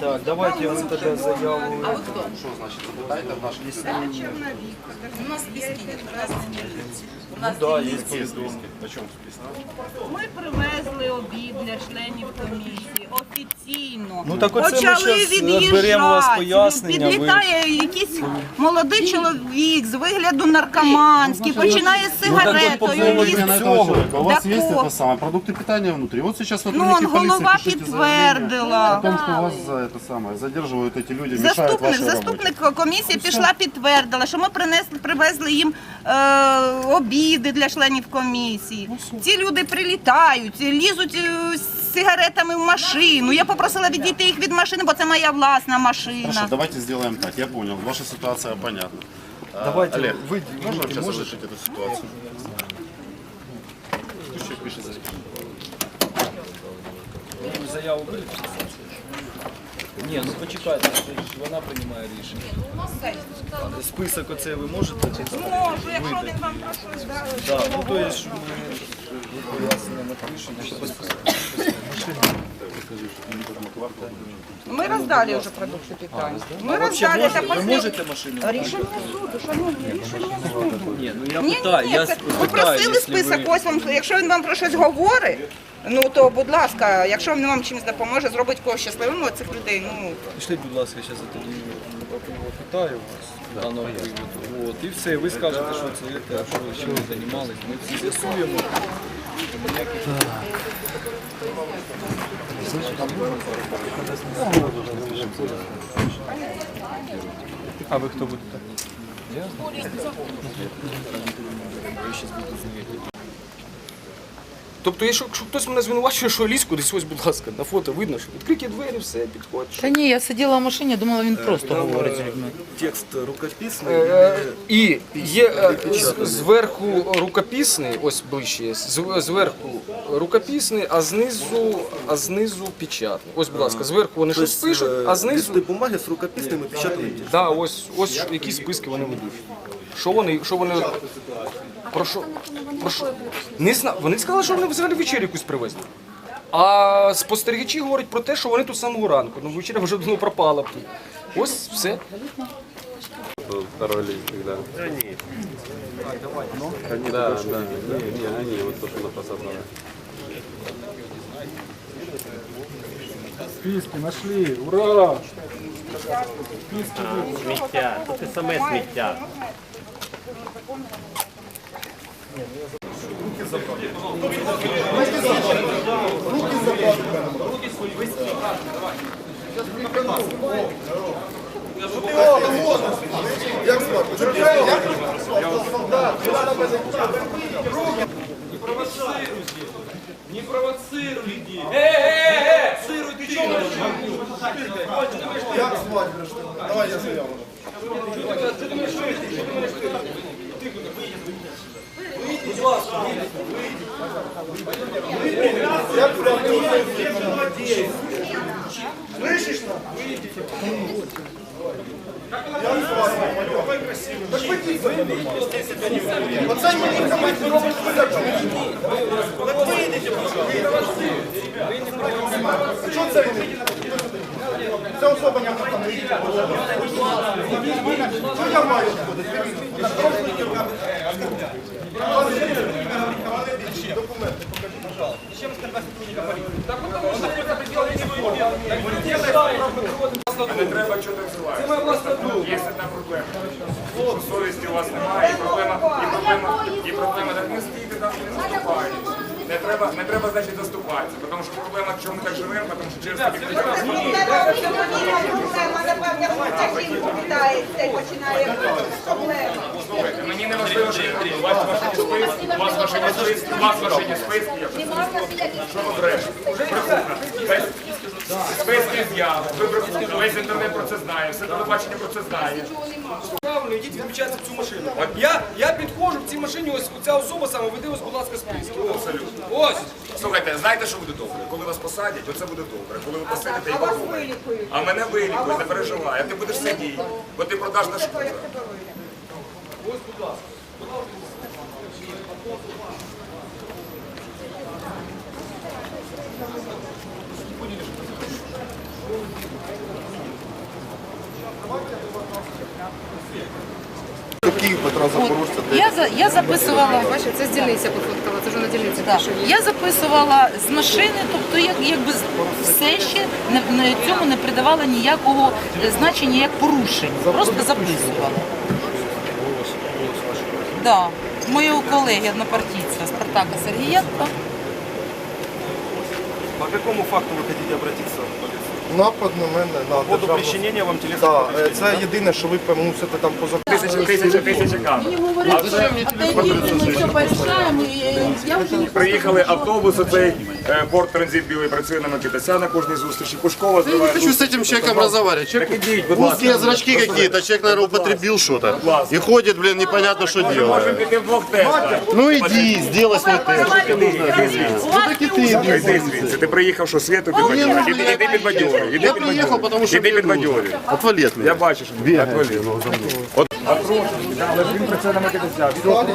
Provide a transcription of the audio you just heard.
Так, давайте ми тоді заяву. Що значить, запитайте в наш ліс. У нас списки нет, у нас У нас Да, есть є списки. На чому списано? Ми привезли обід для членів комісії офіційно. Ну, так оце ми Почали щас, е, від'їжджати. беремо у вас пояснення, ви- Підлітає якийсь молодий чоловік з вигляду наркоманський, починає з Ну, так от сигаретою. по поводу лізти. Именно всего. этого человека. У вас Так есть вот. это самое, продукты питания внутри. Вот сейчас Ну, сотрудники он полиции голова пишите заявление підтвердила. о том, что вас за это самое задерживают эти люди, мешают Заступник, вашей работе. заступник комісії пішла, підтвердила, що ми принесли, привезли їм е, обіди для членів комісії. Ці люди прилітають, лізуть е, з сигаретами в машину. Я попросила відійти їх від машини, бо це моя власна машина. Хорошо, давайте сделаем так. Я понял, ваша ситуация понятна. А, Давайте Олег, вы можно сейчас можете? разрешить эту ситуацию? Пусть человек пишет заявление. Заяву будете? Ні, ну почекайте, це ж вона приймає рішення. Список оцей ви можете читати? Можу, якщо він вам про щось дали. Так, ну то є, що ми пояснення напишемо. Ми роздали вже продукти питання. Ми роздали. Це ви можете машину? Рішення суду, шановні, рішення суду. Ні, ну я Ні, питаю, ні, я це, питаю, ви просили якщо список, ви- ось вам, якщо він вам про щось говорить, ну то будь ласка, якщо він вам чимось допоможе, зробить когось щасливим, ну, цих людей, ну Пішли, будь ласка, зараз я тоді питаю вас даного приводу. От, і все, ви скажете, що це те, що ви чим ви займалися. Ми всі з'ясуємо. А ви хто будете? Я? Тобто, якщо, якщо хтось мене звинувачує, що я лізь кудись, ось, будь ласка, на фото видно, що відкриті двері, все, підходиш. Та ні, я сиділа в машині, думала, він просто говорить з людьми. Текст рукописний. Е, І є е, з- зверху рукописний, ось ближче, є, з- зверху рукописний, а знизу, а знизу печатний. Ось, будь ласка, зверху вони щось пишуть, а знизу. Листи бумаги з рукописними печатними. Да, ось, ось які списки вони ведуть. Що вони, що вони. Про що? Про що? Не знаю. Вони сказали, що вони взагалі вечерю якусь привезли. А спостерігачі говорять про те, що вони тут з самого ранку. Ну, вечеря вже давно пропала б тут. Ось все. Второй лист, когда. Да, нет. Они, да, да, не, не, они, вот то, что на посадном. Списки нашли, ура! Сміття, це саме сміття. Не провоцируйте! Э, э, э! Цируй, ты оттуда, выйдите, выйдите отсюда. Выйдите, пожалуйста, выйдите. Я прям не владею. Слышишь там? Выйдите. Я не знаю, какой красивый. Так Выйдете, выйди. Пацан, не командир, не робишь выдачу. Так выйдите, пожалуйста. Вы не понимаете. Что це? Це особа не автомобіль. Що я маю ходити? Чё? Є одна проблема. Що совісті у вас немає, і проблема, так не стійте там, не заступайте. Не треба, не треба, значить, заступатися, тому що проблема, чому так живемо, тому що через такі Слухайте, мені не важливо, що у вас ваші списки, у вас ваші списки, у вас ваші списки, я що ви Списки з'яви, ви брехуха, весь інтернет про це знає, все телебачення про це знає. Правильно, йдіть відмічайте в цю машину. Я, я підходжу в цій машині, ось ця особа саме веде ось, будь ласка, списки. Абсолютно. Ось. Слухайте, знаєте, що буде добре? Коли вас посадять, оце буде добре. Коли ви посидите і подумаєте. А мене вилікують, не переживай, а ти будеш сидіти, бо ти продаш на шкуру. Київ Петра Запорожця. Я, за- я записувала, Бачите, це з дільниця пофоткала, це ж на дільниці да, я записувала з машини, тобто як, якби все ще не, не- цьому не придавала ніякого е, значення як порушень. Просто записувала. Да. Моєго колеги однопартійця Спартака Сергієнка. Какому факту ви хочете обратитися в поліцію? Напад на мене на По поводу державну... причинення вам телефону. Да, е, це єдине, що ви мусите там позаконити. Тисяча, тисяча, тисяча камер. Приїхали автобус, оцей е, порт транзит білий працює на Микитася на кожній зустрічі. Пушкова Я не хочу с этим человеком разговаривать. Человек... Ідіть, будь ласка. Узкие зрачки какие-то, человек, наверное, употребил что-то. И ходит, блин, непонятно, что Можемо делает. піти в двох тестах. Ну иди, сделай свой тест. Ну так и ты иди. Іди звідси. Ти приїхав, що світу підбадьорює. Іди, іди підбадьорюй. Іди Я приехал, потому что... Іди підбадьорюй. Отвали от меня. Я бачу, що ти отвалі. От, а прошу, але він працює на Микитася. Все.